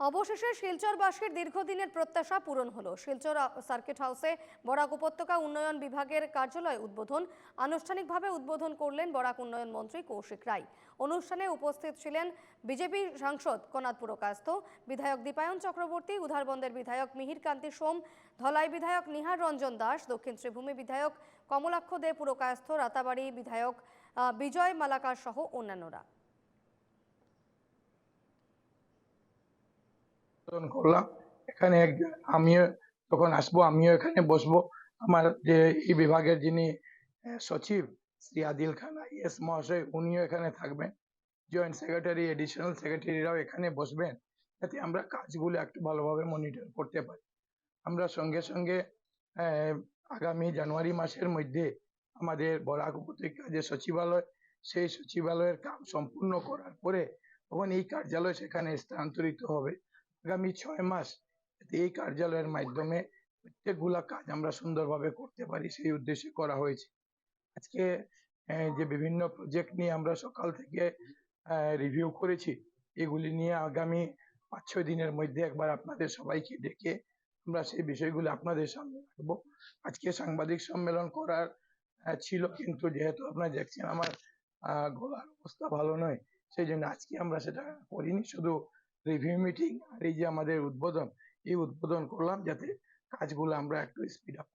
অবশেষে শিলচরবাসীর দীর্ঘদিনের প্রত্যাশা পূরণ হলো। শিলচর সার্কিট হাউসে বরাক উপত্যকা উন্নয়ন বিভাগের কার্যালয় উদ্বোধন, আনুষ্ঠানিকভাবে উদ্বোধন করলেন বরাক উন্নয়ন মন্ত্রী কৌশিক রায়। অনুষ্ঠানে উপস্থিত ছিলেন বিজেপি সাংসদ কনাদ পুরকাস্ত বিধায়ক দীপায়ন চক্রবর্তী উধারবন্দের বিধায়ক মিহির কান্তি সোম, ধলাই বিধায়ক নিহার রঞ্জন দাস, দক্ষিণ শ্রীভূমি বিধায়ক কমলাক্ষ দে পুরকায়স্থ, রাতাবাড়ি বিধায়ক বিজয় মালাকার সহ অন্যান্যরা। উদ্বোধন করলাম। এখানে আমিও যখন আসব, আমিও এখানে বসবো। আমার যে এই বিভাগের যিনি সচিব, শ্রী আদিল খান আইএস মহাশয়, উনিও এখানে থাকবেন। জয়েন্ট সেক্রেটারি এডিশনাল সেক্রেটারিরাও এখানে বসবেন, যাতে আমরা কাজগুলো একটু ভালোভাবে মনিটর করতে পারি। আমরা সঙ্গে সঙ্গে আগামী জানুয়ারি মাসের মধ্যে আমাদের বরাক উপত্যকা যে সচিবালয়, সেই সচিবালয়ের কাজ সম্পূর্ণ করার পরে তখন এই কার্যালয় সেখানে স্থানান্তরিত হবে। আগামী ছয় মাস এই কার্যালয়ের মাধ্যমে প্রত্যেকগুলা কাজ আমরা সুন্দরভাবে করতে পারি, সেই উদ্দেশ্যে করা হয়েছে। আজকে যে বিভিন্ন প্রজেক্ট নিয়ে আমরা সকাল থেকে রিভিউ করেছি, এগুলি নিয়ে আগামী পাঁচ ছয় দিনের মধ্যে একবার আপনাদের সবাইকে ডেকে আমরা সেই বিষয়গুলো আপনাদের সামনে রাখব। আজকে সাংবাদিক সম্মেলন করার ছিল কিন্তু যেহেতু আপনারা দেখছেন আমার গলার অবস্থা ভালো নয়, সেই জন্য আজকে আমরা সেটা করিনি। শুধু রিভিউ মিটিং আর এই যে আমাদের উদ্বোধন, এই উদ্বোধন করলাম যাতে কাজগুলো আমরা একটু স্পিড আপ